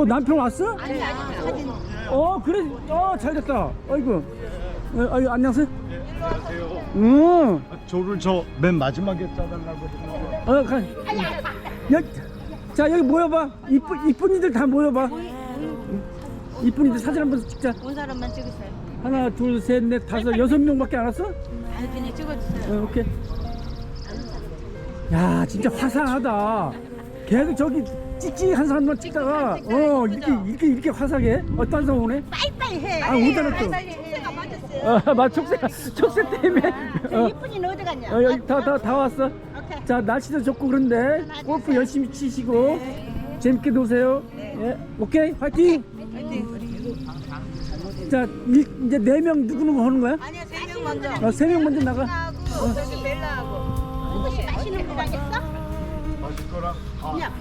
어, 남편 왔어? 아니 아니 사진. 어 그래. 어 잘됐다. 아이고. 어, 아이고 안녕하세요. 응. 저를 저 맨 마지막에 짜달라고 그러는데. 어, 가. 여, 자 여기 모여봐. 이쁜 이쁜이들 다 모여봐. 이쁜이들 사진 한 번 찍자. 온 사람만 찍으세요. 하나 둘 셋 넷 다섯 여섯 명밖에 안 왔어? 아니 그냥 찍어주세요. 어, 오케이. 야 진짜 화사하다. 걔도 저기 찌찌한 사람만 찍다가 어 이렇게 이렇게 이렇게 화사하게 어떤 사람 오네 빨리빨리 해. 아, 오잖아, 또. 촉새가 맞았어요. 어, 맞 촉새 촉새 때문에 어, 이쁜이는 어디 갔냐? 어, 여기 다다 다 왔어 오케이. 자 날씨도 좋고 그런데 골프 열심히 치시고 재밌게 노세요. 예, 오케이 화이팅. 자 일, 이제 네 명 누구 누구 하는 거야? 아니야 세명 먼저. 어, 세명 먼저 나가. 하고 저기 벨라하고. 혹시 마시는 거 당했어? 거랑 아, 그냥.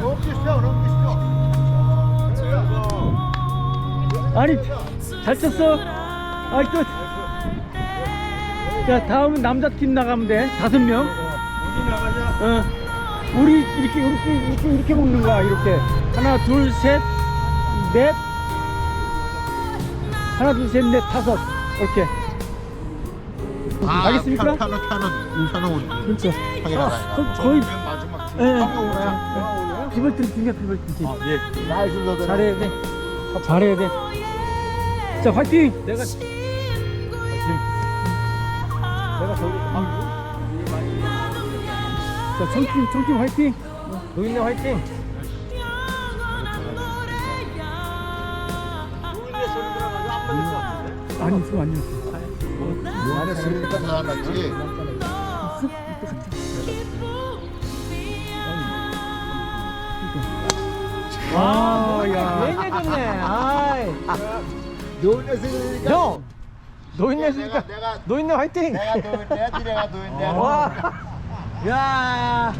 넘기시죠 아니 잘 쳤어. 아이 끝. 자 다음은 남자 팀 나가면 돼. 다섯 명. 어디 나가자 어. 우리 이렇게 이렇게 이렇게 이렇게 먹는 거야 이렇게. 하나 둘 셋 넷. 하나 둘 셋 넷 다섯. 이렇게. 알겠습니까? 아, 편은 편은 편은 그렇죠. 확인하다 거- 거의 맨 마지막 팀 예. 비벌팀 중이야 비벌팀 팀. 아예 나이스 너 잘해야 돼. 잘해야 돼. 자 화이팅. 내가 자 청팀 청팀 화이팅. 노인네 화이팅 아니 지금 안 줬어. 안에 쓰니까 다 났지 아, 야. 얘기해줬네. 아이. 노인네 쓰니까 형. 노인네 내가 내가 노인네 화이팅. 내가 노인네 니네가 노인네 와. 야.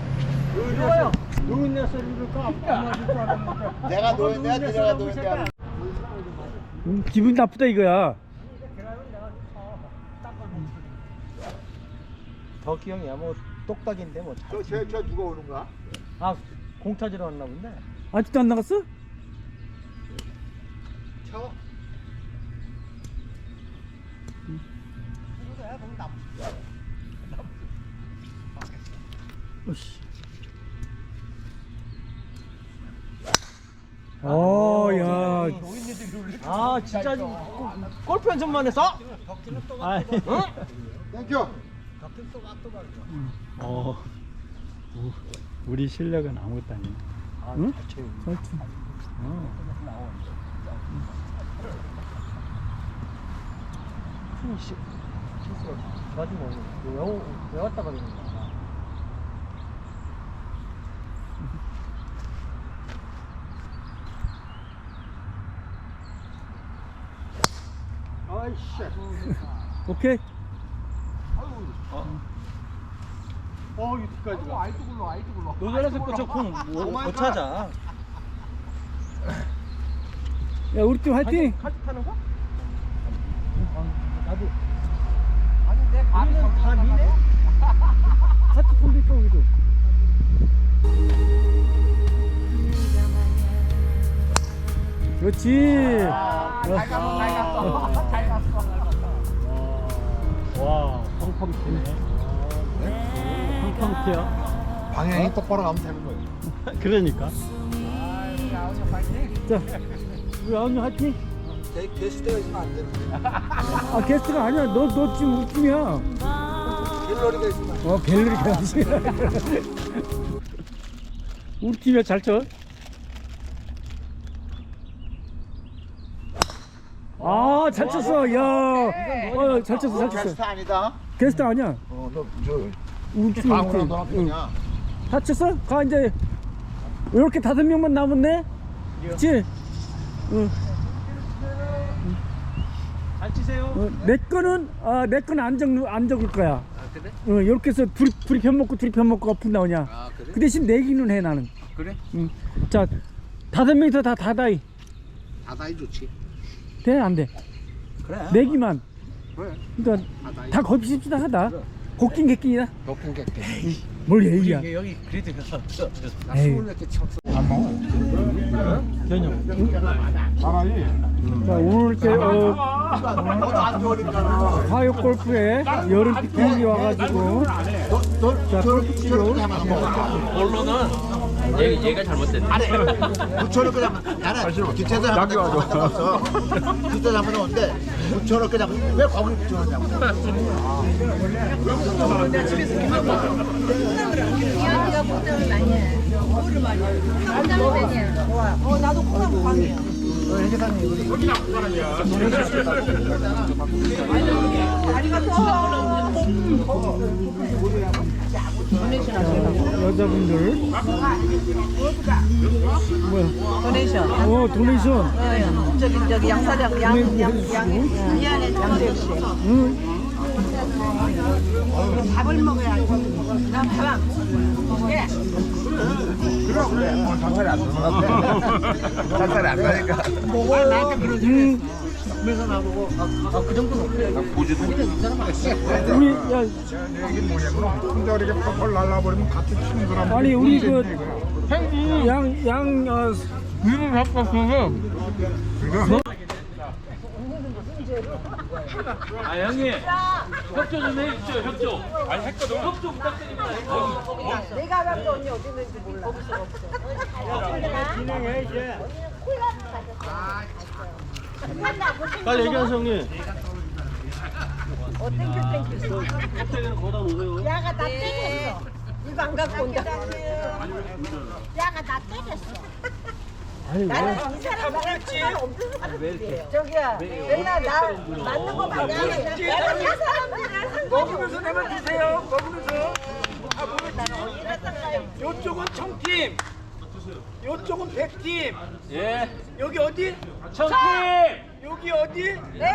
좋아요. 노인네 소리를 까 내가 노인네 니네가 노인네 음, 기분 나쁘다 이거야. 덕기 형이야 뭐 똑딱인데 뭐. 저, 저, 저 누가 오는 거야? 아 공 찾으러 왔나 본데. 아직도 안 나갔어? 쳐 오씨. 어, 야. 아 진짜 골프 연습만 했어? 아, 응? 땡큐 어. 우- 우리 실력은 아무것도 아니야. 응? 그렇지. 어. 씨. 왜, 오- 왜 왔다 가는 거야? 아이씨 오케이. 어 이렇게까지 가 아이도 굴러 아이도 굴러 노전에서 저공못 찾아. 야, 우리 팀 화이팅. 카트 타는 거? 나도. 아니 내 발은 다 미네. 폰도 있고 우리도. 그렇지. 잘 갔어, 잘 갔어, 잘 갔어. 펑펑티네. 펑펑티야. 방향이 똑바로 가면 되는 거예요 그러니까. 자, 우리 아우님 화이팅. 게, 게스트가 있으면 안 되는데 아 게스트가 아니야. 너 너 지금 우리 팀이야. 갤러리가 있으면 어 갤러리 가야지. 우리 팀이야 잘 쳐. 아, 잘 쳤어. 야. 어, 잘 쳤어. 잘 쳤어. 게스트 아니다 게스트 아니야. 어너저 방으로 팀. 너랑 응. 그냥 다 쳤어? 가 이제 이렇게 다섯 명만 남았네. 그렇지? 응. 잘 치세요. 어, 내 거는 아, 내 거는 안 적는 안 적을 거야. 아 그래? 어, 이렇게 해서 둘이 둘이 편 먹고 둘이 편 먹고 어플 나오냐. 그 대신 내기는 해 나는. 그래? 응. 자, 다섯 명이서 다 다다이 바다이 좋지. 돼? 안 돼? 그래. 내기만 그래. 그러니까. 다 겁십시다 하다 곡긴 객긴이다 높은 게 돼. 뭘 얘기야 여기 그래도 나 에이. 스물 몇개 쳤어. 안 먹어. 전혀 바다이. 자 오늘 이렇게 어, 화요 골프에 여름 피크닉이 와가지고 자 골프 치료 본론은 얘, 얘가 잘못됐네. 붙여놓고 잡으면 나는 뒷차도 한번 잡았어. 뒷차 잡으면 오는데 붙여놓고 잡으면 왜 거기를 붙여놓냐고. 이현이가 포장을 많이 해. 뭐를 많이 해? 많이 해. 어, 나도 콩나물 빵이야. 여자분들 도네이션 어 도네이션 저기 저기 양사장 도네이션 양양 미안해 양재욱 씨. 응. 밥을 먹어야지. 나밥안 먹게. 상 살이 안 나니까. 상살이 안 나니까. 응. 그래서 나보고 아그 정도는 없대 우리 야 이게 뭐냐면 혼자 이렇게 펄펄 날라버리면 같이 치는 사람. 아니 우리 그 양 양 어, 위를 바꿨어서 아, 형님. 협조 좀 해주십시오, 협조. 아니, 했거든. 협조 부탁드립니다. 내가 가서 언니 어디 있는지 몰라. 빨리 얘기하세요 형님 야가 나 때렸어. 이거 안 갖고 온다. 야가 나 때렸어. 나는 이 사람 나랑 상관 없는 사람들이에요. 저기야, 맨날 나 맞는 거 맞아. 나는 이 사람들이랑 상관이 먹으면서 내만 드세요. 먹으면서. 아 모르지 요쪽은 청팀. 요쪽은 백팀. 예. 여기 어디? 청팀! 여기 어디? 네.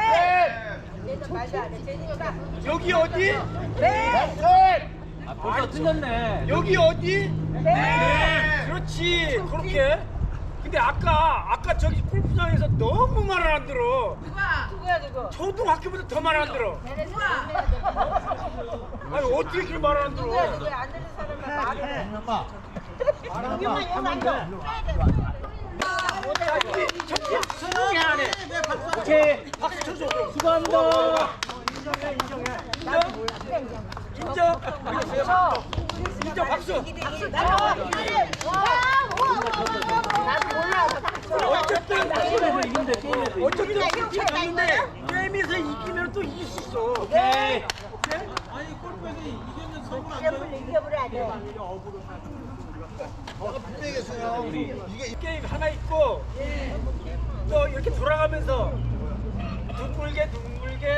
얘는 말도 안 해. 제니까. 여기 어디? 네. 아, 벌써 틀렸네. 여기 어디? 네. 그렇지. 그렇게 근데 아까 아까 저기 골프장에서 너무 말을 안 들어. 누구야 누구? 초등학교보다 더 말 안 들어. 아니 어떻게 그렇게 말을 안 들어? 누구야 누구야? 안 되는 사람만 말해. 여기만 여기 앉아. 자, 우리 청팀 스무 안 해. 오케이. 박수 쳐줘. 수고합니다. 인정해 인정해. 인정? 인정 인정 박수 어쨌든 어쨌든 팀 갔는데 게임에서 이기면 또 이길 수 있어 오케이. 게임 하나 있고 또 이렇게 돌아가면서 둥글게 둥글게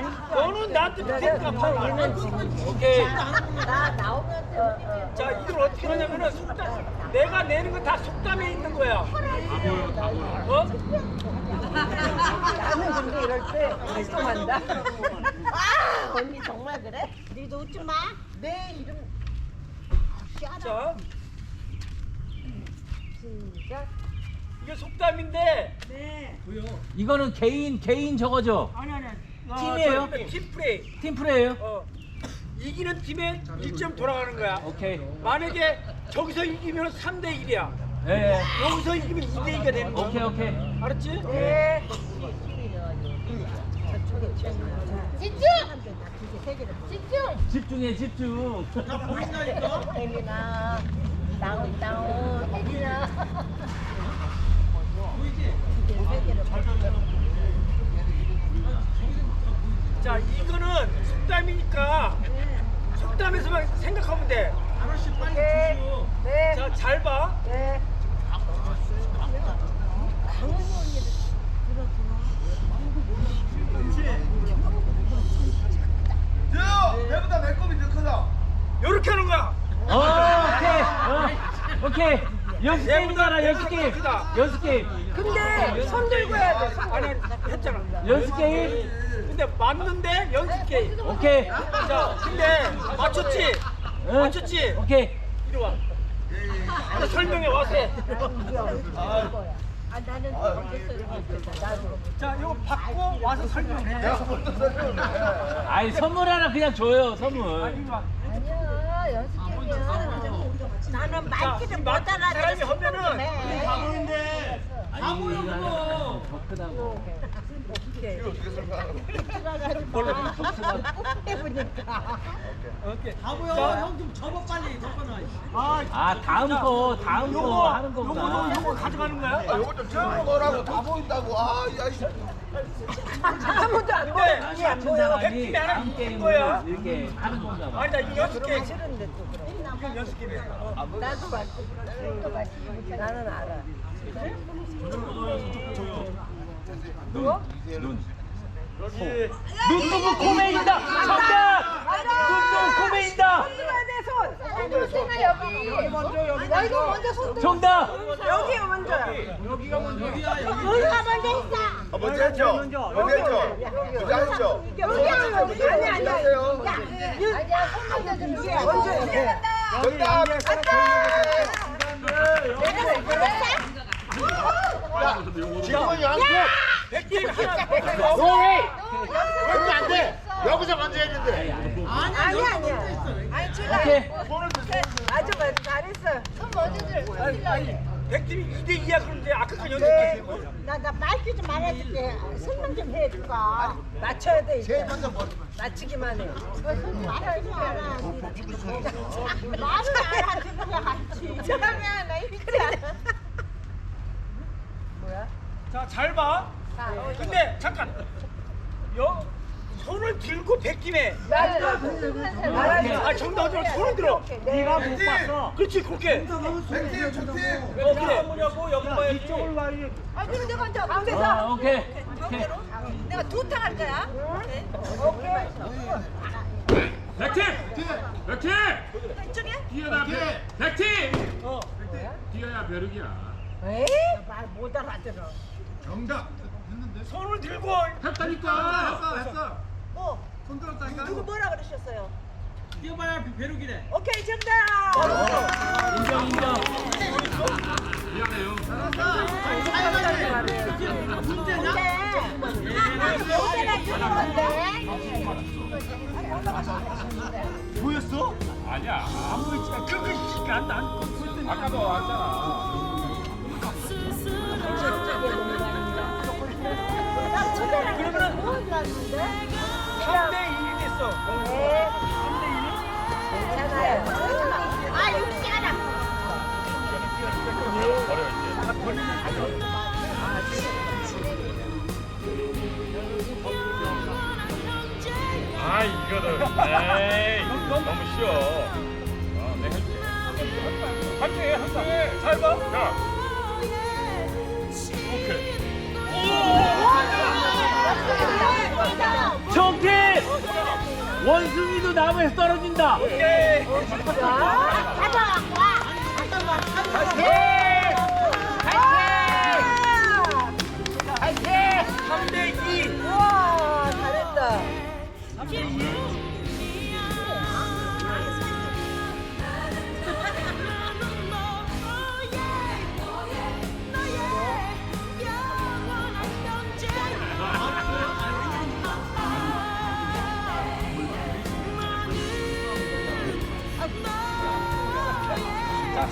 너는 나한테 밑에니까 팔 오케이. 나 나오면 돼. 자 이걸 어떻게 하냐면은 속담 내가 내는 건 다 속담에 있는 거야 어? 나는 근데 이럴 때 발동한다. 아, 언니 정말 그래? 니도 웃지 마. 내 이름 자 이게 속담인데 이거는 개인, 개인 저거죠? 아니 아니 아, 팀이에요? 저팀 플레이 팀 플레이예요 어. 이기는 팀에 1점 돌아가는 거야 오케이. 만약에 저기서 이기면 3대 1이야 예, 예. 여기서 이기면 2대 2가 되는 거야 오케이, 오케이. 알았지? 네. 집중! 집중! 집중해, 집중. 혜민아. 다운, 다운. 혜민아. 자 이거는 속담이니까 속담에서만 생각하면 돼. 네. 네. 자 잘 봐. 네. 배보다 껌이 더 크다. 요렇게 하는 거야. 어, 오케이. 어, 오케이. 게임이잖아 연습 게임. 연습 게임. 근데 손 들고 해야 돼. 아니 했잖아. 연습 게임. 근데 맞는데 연습 게임. 오케이. 자, 근데 맞췄지? 응? 맞췄지? 오케이. 이리 와. 나 설명해 와서. 아 나는 모르겠어요. 나도. 자, 이거 받고 와서 설명해. 아이 선물 하나 그냥 줘요 선물. 이리 와. 아니야 연습이야. 나는 말귀를 못 맞- 사람이 하면은 네. 아니 이거 하나 더 크다고. 해보니까. 아, 아? 아. 아, 거야. 게임을 이렇게 하는 건가 봐. 아니 나 이거. 나도. 나는 알아. 눈뜨고 코메인다. 정답. 눈뜨고 코메인다. 손들어야 돼 손. 선생아 여기. 먼저 여기. 여기 먼저 손 들어. 정답. 여기 먼저. 여기가 먼저. 여기가 먼저 했어. 아, 먼저 했죠? 먼저 했죠? 먼저 했죠? 여기 여기 아니 아니. 하세요. 아니야 손 먼저 좀 이게 먼저 해. 정답! 지금은 양쪽! 백팀 하나. 노래! 그러면 안 돼! 여기서 먼저 했는데! 아니 아니야. 아니 제가 오케이. 아주 말 잘했어. 손 먼저 들어. 아니, 아니, 백팀이 2대 2야 그런데 아까까지 연습 네. 게임. 나나 말귀 좀 말해줄게. 설명 좀 해줄까. 맞춰야 돼 이제. 제일 먼저 뭐, 맞추기만 해. 말하지 마라. 말을 알아듣는 같이. 저러면 나 그래. 뭐야? 자, 잘 봐. 근데 잠깐. 여 손을 들고 백팀에. 말하지 아, 정답으로 손을 들어. 네가 못 봤어 그렇지, 그렇게. 백팀, 좋팀! 어, 그래. 뭐냐고 여기 봐야지. 이쪽을 봐. 아 그럼 내가 이제 아, 가운데서 오케이. 오케이. 내가 두 탕 할 거야. 오케이. 백팀. 백팀. 이쪽에? 뛰어나 백팀. 어. 뛰어야 벼룩이야. 말못 알아들어. 정답! 손을 들고 했다니까. 했어 뭐? 손 들었다니까 누구 뭐라 그러셨어요? 뛰어봐야 배룩이래 오케이 정답. 인정 인정. 미안해요. 문제냐? 보였어? 아니야. 안 보이지가 그거 안 안. 아까도 왔잖아. 그러면은 3대 1 됐어. 괜찮아요. 아 여기 시간아. 아 이거는 에이 너무 쉬워. 어, 내가 해줄게. 할게 할게. 잘 봐. 야. 오케이. 정팀 원숭이도 나무에서 떨어진다. 오케이. 가져갖고 와. 파이팅! 3대 2. 우와 잘했다. 3대 2.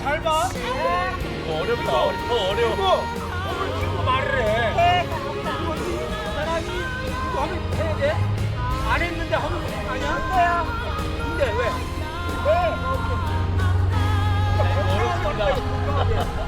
잘 봐. 어렵다. 더 어려워. 그리고 손을 들고 말을 해. 사람이 이거 하면 해야 돼? 안 했는데 하면 아니야? 돼요. 근데 왜? 어렵습니다.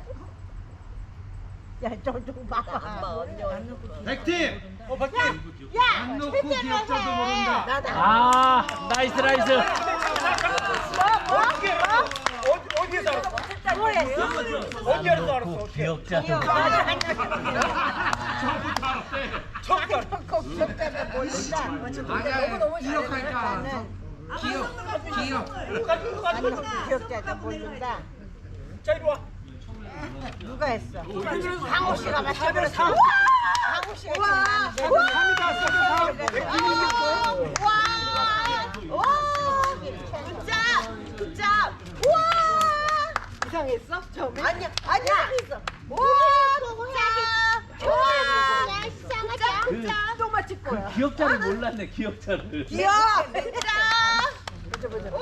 야, 저쪽 봐봐. 백팀. 어, 밖에. 야, 안 놓고 제대로 기억자도 해. 모른다. 나다. 아 나이스 나이스 뭐, 어디에서 알았어? 뭐랬어? 어디에서 알았어? 어떻게? 기억자 처음부터 알았어. 걱정되면 모른다. 아니야. 기억하니까. 기억. 기억. 아니, 기억자도 모른다. 자, 이리 와. 누가 했어? 강호 씨가 맞춰버렸어. 삼. 강호 씨가 와. 삼이다, 삼. 와. 와. 굿잡. 굿잡. 와. 이상했어? 처음에? 아니야. 아니야. 이상했어. 와. 굿잡. 이상하다. 굿잡. 또 맞힐 거야. 기억자를 몰랐네 기억자를 기억. 굿잡. 보자 보자. 와.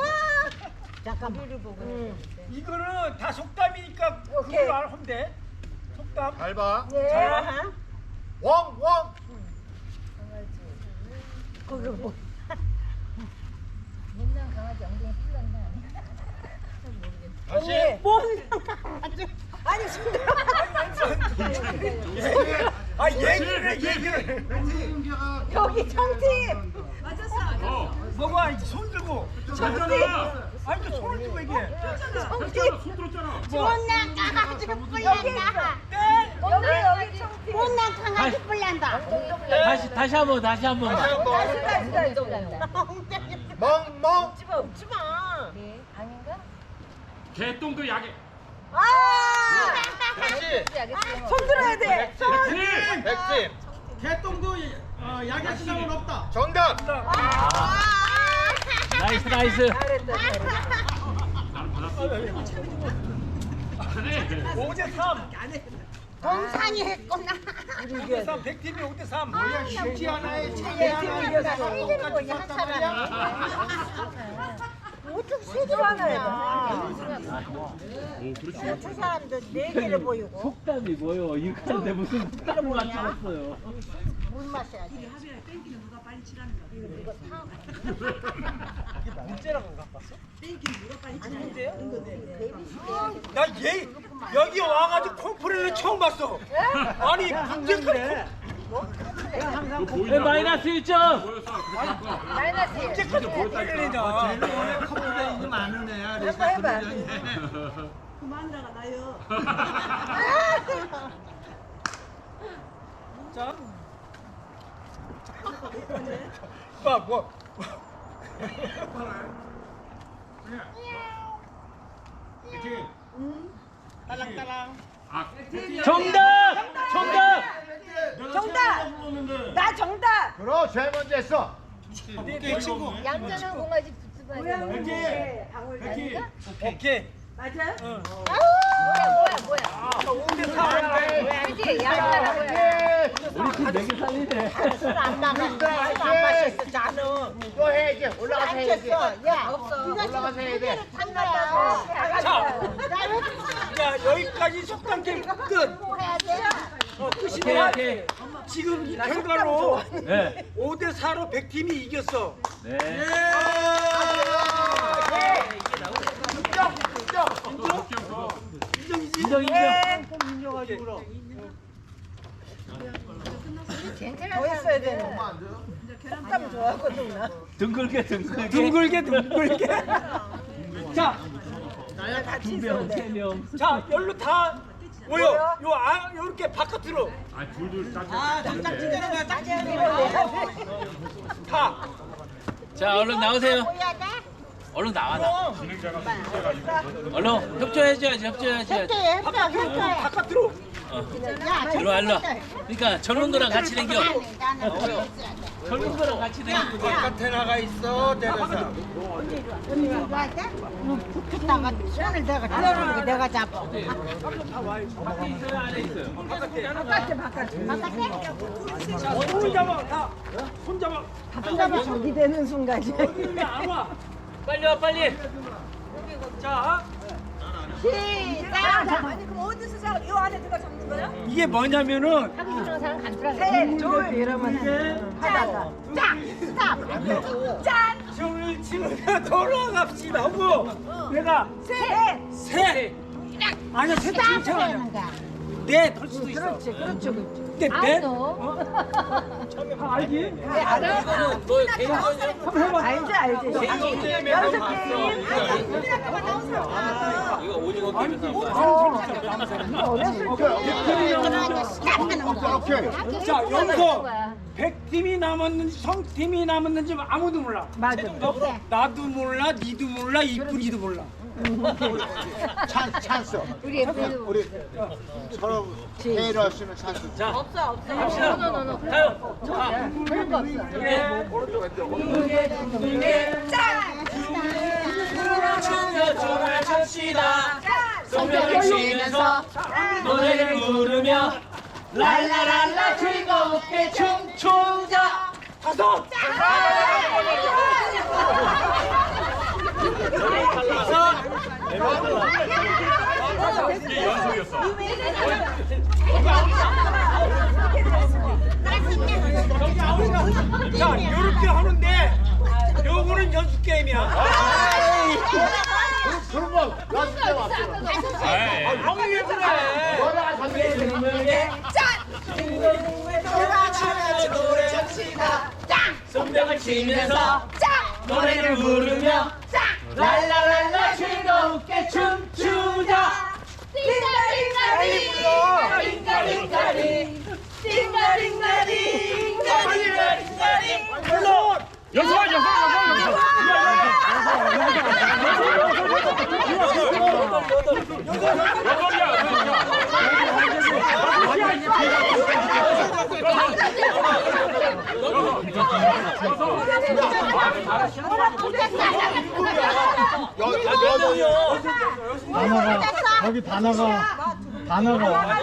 잠깐만. 응. 이거는 다 속담이니까 오케이. 그걸 하면 돼. 속담. 잘 봐. 예. 왕, 왕. 거기 뭐. 다시. 뭔 아니 손들 아, 얘기를 해, 얘기를. 여기 청팀 뭐가 손 들고. 청팀 아니, 그 손을 얘기해. 못난 뿔난다. 네. 여기 여기 청팀 못난 강아지 뿔난다. 다시 다시 한번 다시 한 다시 다시 다시 멍, 멍. 웃지 마 웃지마 개똥도 약해. 아 다시. 손 들어야 돼 백팀! 백팀. 개똥도 어, 약의 시장은 없다. 정답. 나이스 나이스. 5대 3. 동산이 했구나. 5대 3. 100팀이 5대 3. 쉽지 않아요. 이기는 거냐 한 사람이 어떻게 세개 하나야. 저 사람도 네 개를 보이고 속담이 뭐요 이거 하는데 무슨 속담을 맞춰봤어요 물 마셔야지 문제라고 갖봤어? 나 얘, 여기 와가지고 콩프레를 처음 봤어. 아니, 문제까지. 네, 마이너스 1점 보였어. 그렇게 할 거. 마이너스 콩프레를 내냐. 원래 컴퓨터에 있는 많은 애야. 해봐 해봐 자. 봐, 뭐. 아, 정답 정답 정답 나 정답 그럼 제일 먼저 했어. 내 친구. 얌전한 공아지 붙여봐야 돼. 오케이. 오케이. 맞아요? 응. 뭐야 뭐야 뭐야. 5대 4. 그지 얌전한 거야. 예. 우리 팀 4개 살리네 술안 나갔어 술안 마셨어 나는 또 해, 이제. 올라가서 안 해야지. 쳤어 야 네가 올라가서 해야 돼. 한 거야 자, 자, 여기까지 속담 게임 끝. 어, 오케이 끝이야. 오케이 지금 이 결과로 네 5대 4로 100팀이 이겼어. 네. 인정 인정. 인정가지고 더 했어야 되는 땀 좋아하거든 나 둥글게 둥글게. 둥글게 둥글게. 자, 나랑 같이 있어야 두명 돼 세명. 자, 열로 다 모여. 요? 안, 요렇게 바깥으로. 아, 둘둘 딱. 맞아야 돼. 다. 자 얼른 나오세요. 얼른 나와 나. 얼른 협조해줘야지 협조해야지. 협조해, 협조, 협조해. 바깥으로. 어. 일로 와 일로. 와. 그러니까 젊은들랑 같이 댕겨. 젊은들랑 같이 댕기고. 바깥에 나가 있어, 내려서. 붙었다가 손을 내가 잡는 거 내가 잡아. 밖에 있어요 안에 있어요. 바깥에 바깥에. 바깥에? 손 잡아, 다. 손 잡아. 바깥에 저기 되는 순간이. 근데 안 와. 빨리 와 빨리. 자, 시작. 아니 그럼 어디서 자? 이 안에 들어가 잡는 거야? 이게 뭐냐면은 하기 싫은 사람 그래. 셋, 둘, 이러면 하다가. 짠! 짠! 춤을 치면 돌아갑시다 하고 내가 셋! 세 아니야 세 스탑! 괜찮아 하는 거야. 네할 수도 있어 그렇지, 그렇지, 그렇지. 근데 아, 네 너. 알지? 이거는 너 개인적인 한번 해봐 알지, 알지. 게임에 연습 나왔어. 게임. 이거 오징어. 어, 어렸을 때. 자 여기서. 100팀이 남았는지 성팀이 남았는지 아무도 몰라 맞아. 나도 몰라 니도 몰라 이쁜이도 몰라 찬, 찬스. 우리 애플도 우리 서로 회의를 할 수 있는 찬스. 자 없어 없어. 갑시다. 노노노노. 가요. 그런 거 없어. 춤을 춤을 춥시다. 손뼉을 치면서 노래를 부르며 랄라랄라 즐겁게 춤추자. 다섯 이게 연속이었어. 자 이렇게 하는데 요거는 연습 게임이야 그런 거 연습 때 왔어. 아이, 형이 왜 그래 손뼉을 치면서 노래를 부르며 랄라랄라 즐겁게 춤추자. 연습, 연습, 연습, 단어가 여 다 나가. 여기 다 나가. 다 나가.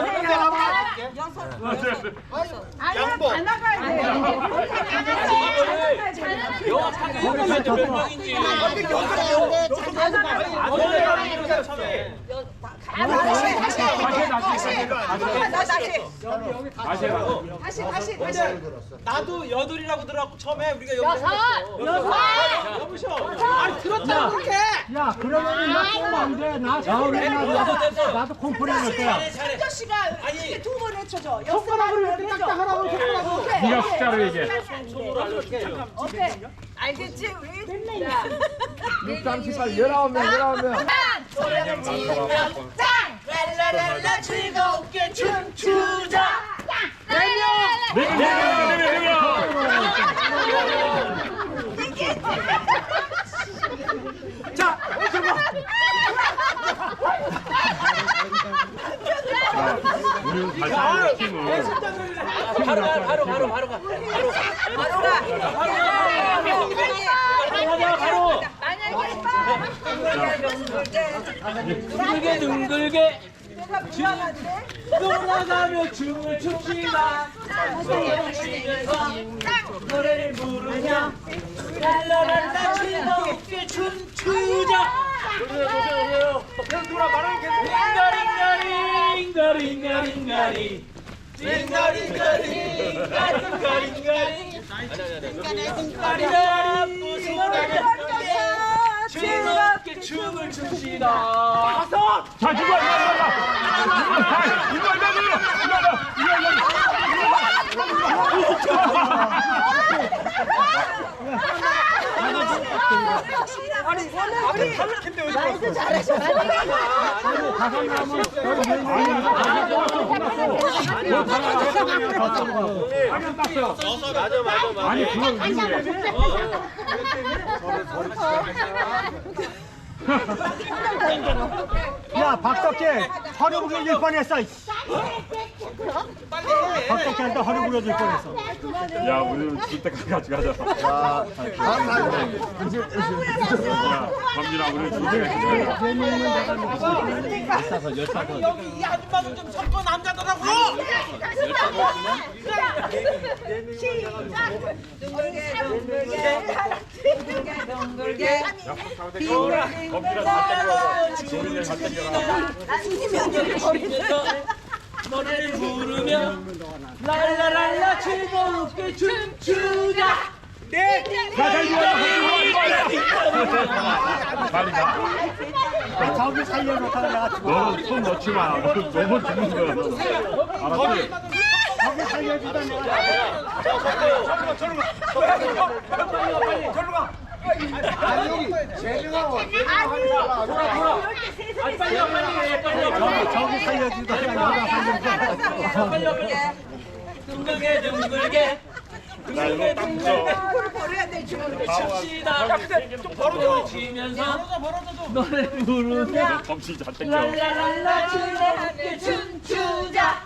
양보. 다시 다시. 영화 상영하면 몇 명인지. 나도 여덟이라고 들어갖고 처음에 우리가 여섯. 아니 들었다 그렇게. 야 그러면 나 쏘면 안돼. 나 서울에 나도 나도 콤프레 할 거야. 저 씨가 이렇게 두 번 해쳐줘. 손가락으로 이렇게 딱딱 하라고 손가락으로. 네가 숫자를 얘기해. 알겠지 우리? 638 19명 19명. 랄라랄라 즐겁게 춤추자 자, 우리 발전 팀은 바로 가, 바로 바로 바로 가. 바로 가. 바로 가. 바로 가. 바로 가. 바로 가. 만약에 능글게 능글게 돌아가며 춤을 춥시다. 손을 치면서 노래를 부르며 랄라랄라 즐겁게 춤추자. 그냥 누나 말하는 게 링가링가리 링가링가리 링가링 가리 링가링가리 아리가 무슨가게 즐겁게 춤을 춥시다. 자, 이거, 이거, 이거, 이거, 이거, 이거, 이거, 이거, 이거, 아니 앞에 탈락했는데 왜 나이스 잘하셔. 다섯 명은 아니 땄어요 맞아 맞아 맞아 아니 그건 다시 한번 어. 야 박덕재 허리 부러질 뻔했어 박덕재한테 허리 부러질 뻔했어. 야 우리 줄 때까지 같이 가자. 야 범진아 우리 줄 때까지 가자. 여기 이 아줌마도 좀 섞어 남자더라고. 범진아 다 땡겨. 조민이 다 땡겨라. 노래를 부르며 랄라랄라 즐거웠게 춤추자 빨리 가. 저기 살려놓다가 내가 죽어 너는 손 넣지 마. 너무 죽는 거야. 알았지? 저기 살려주다 내가 빨리 빨리 해 빨리 저기 저기 살려주다 내가 살려주다 빨리 빨리 둥글게 둥글게. 나 이거 딱 붙여. 춥시다 좀 벌어져 치면서 노래 부르며 범신 잘 땡겨. 즐거웠게 춤추자.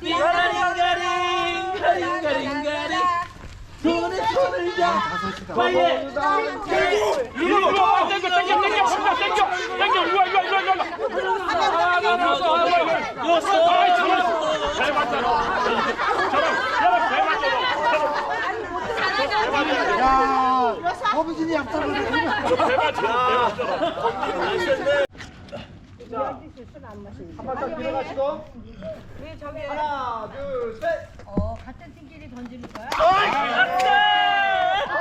링가링가링가링가링가링가링 손에 손을 잡 빨리 이리 와. 땡겨 땡겨 땡겨. 범진아 땡겨. 땡겨. 이리 와 이리 와 이리 와 이리 와. 아, 나, 나, 나, 나, 나, 나. 여섯 아이, 저런. 잘 맞잖아. 야, 잘 맞잖아. 야 허부진이 약속을 잘 맞잖아. 어, 같은 팀끼리 던지는 거야? 오쇼! 거기